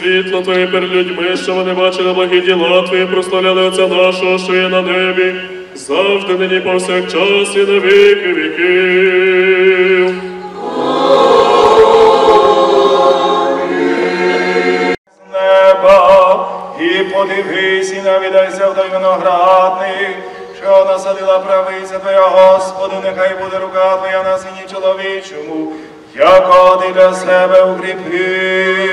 Світло Твоє перед людьми, що вони бачили благі діла Твої, прославляли Отця нашого, що є на небі, завжди нині повсякчас і на віки віків. з неба, і подивись, і навідайся в той виноградник, що насадила правиця Твоя, Господи, нехай буде рука Твоя на сині чоловічому, яко ти для себе укріпи.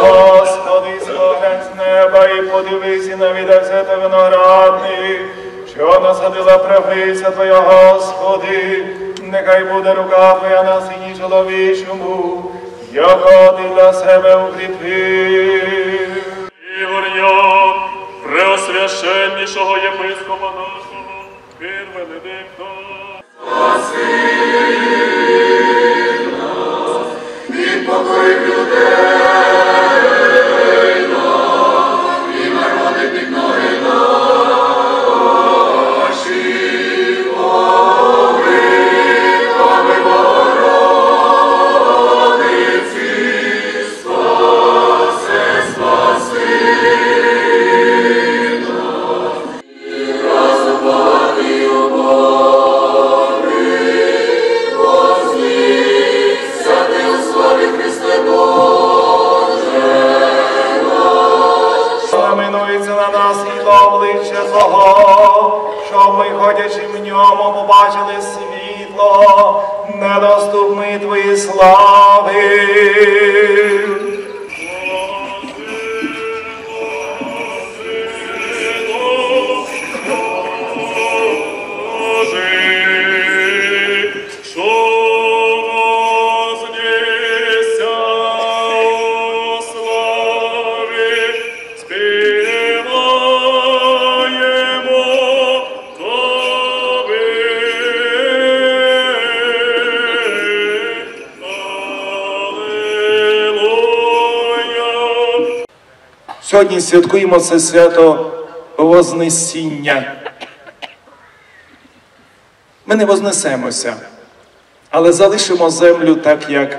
Господи, зглянь з неба і подивись, і навідайся та виноградник, що насадила правиця Твоя, Господи, нехай буде рука Твоя на сині чоловічому, яко ти для себе укріпив. Ігоря, преосвященнішого єпископа нашого, пір Венедикта. Знаменується на нас і обличчя Твого, щоб ми, ходячи в ньому, побачили світло, недоступної Твої слави. Сьогодні святкуємо це свято Вознесіння. Ми не вознесемося, але залишимо землю так, як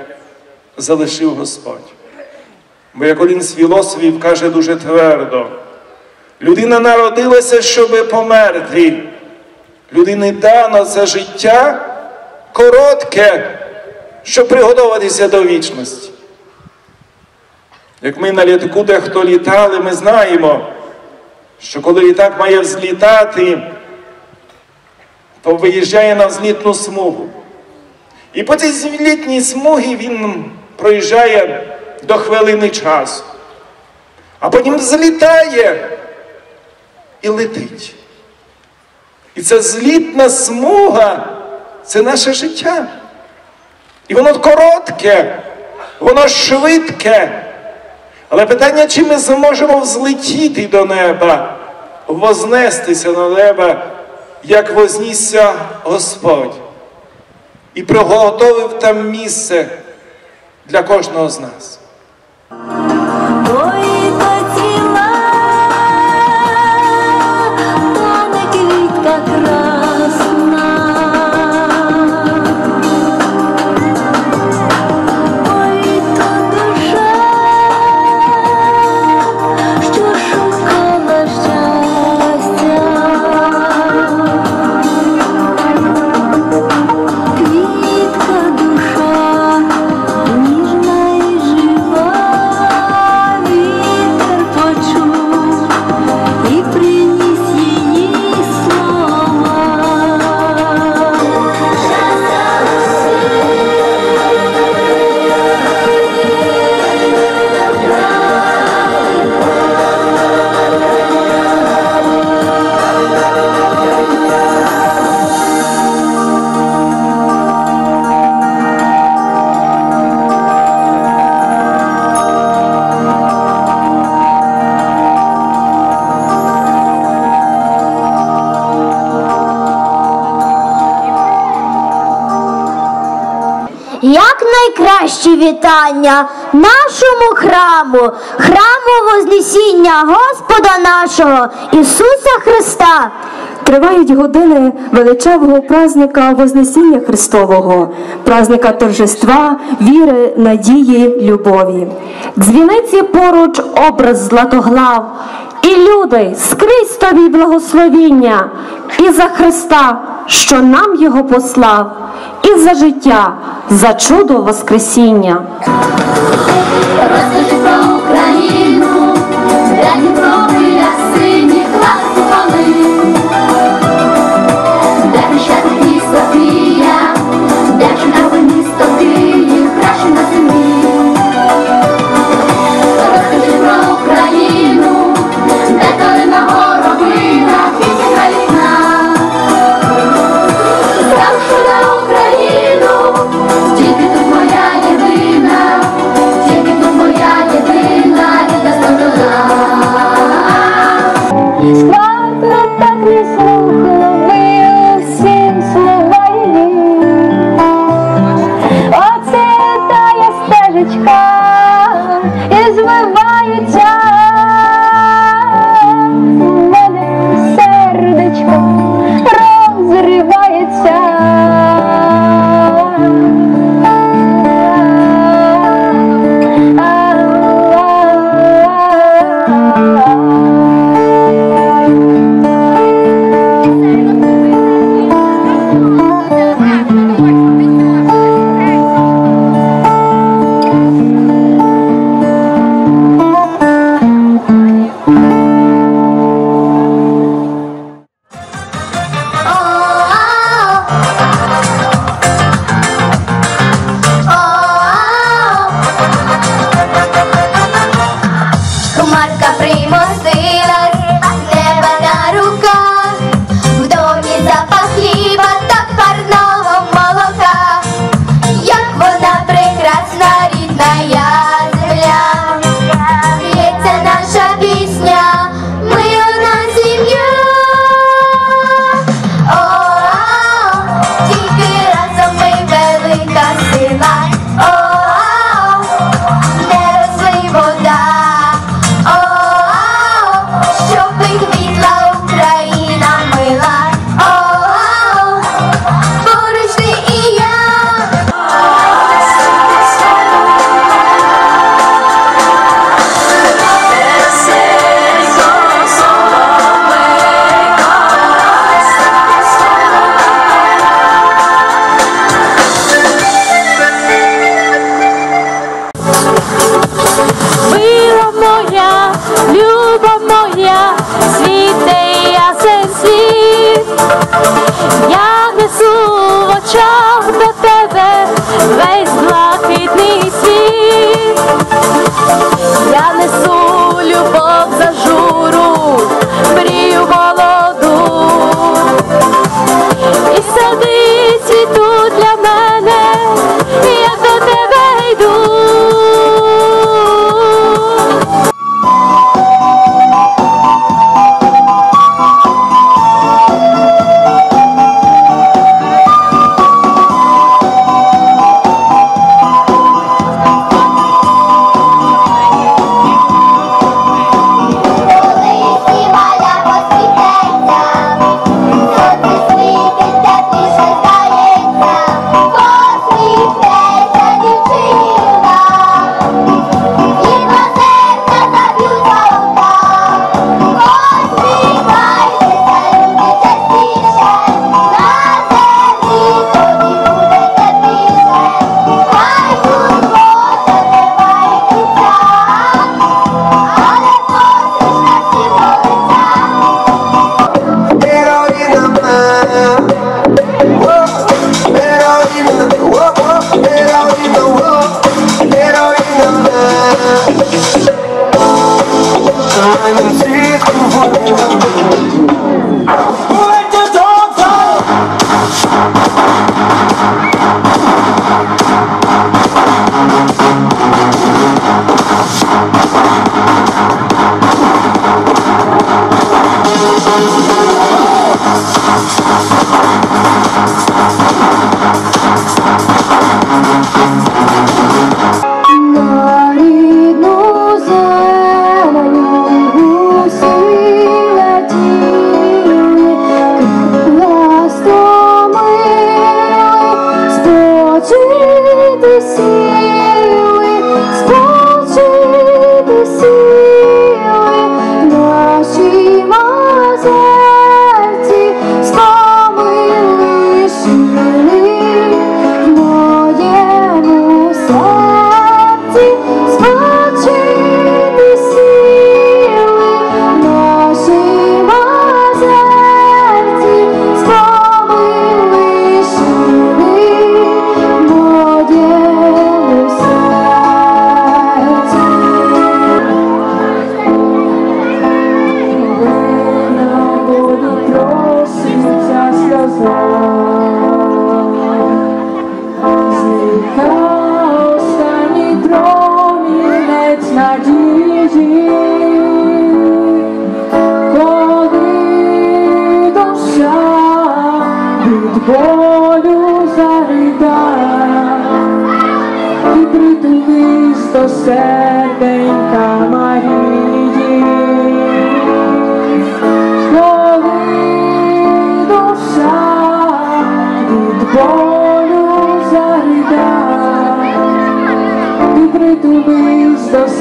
залишив Господь. Бо як один з філософів каже дуже твердо, людина народилася, щоб померти. Людині дано це життя коротке, щоб приготуватися до вічності. Як ми на літаку дехто літали, ми знаємо, що коли літак має взлітати, то виїжджає на взлітну смугу. І по цій злітній смугі він проїжджає до хвилини часу. А потім злітає і летить. І ця злітна смуга це наше життя. І воно коротке, воно швидке. Але питання, чи ми зможемо взлетіти до неба, вознестися на небо, як вознісся Господь, і приготовив там місце для кожного з нас. як найкращі вітання нашому храму, храму Вознесіння Господа нашого Ісуса Христа. Тривають години величавого празника Вознесіння Христового, празника торжества, віри, надії, любові. Дзвіниці поруч образ златоглав, і люди скрізь тобі благословіння, і за Христа, що нам Його послав, і за життя за чудо Воскресіння. primos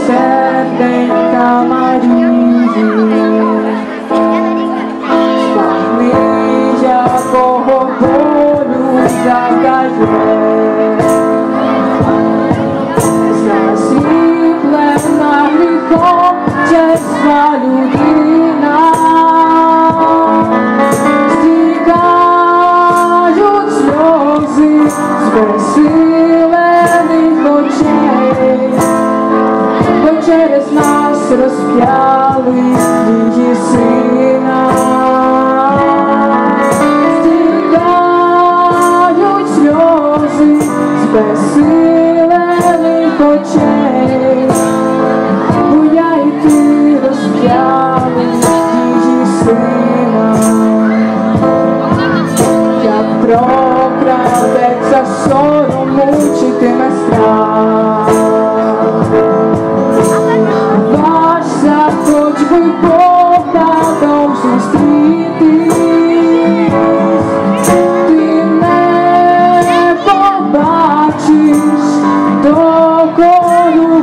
sound.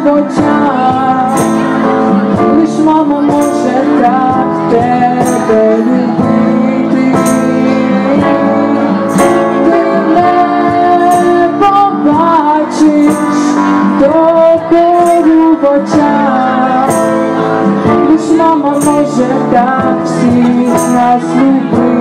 φωτιά Λύσμα μόνο σε τάχτε περιπίτη Δεν βλέπω μπάξεις το περού φωτιά Λύσμα μόνο σε τάξη να σου πει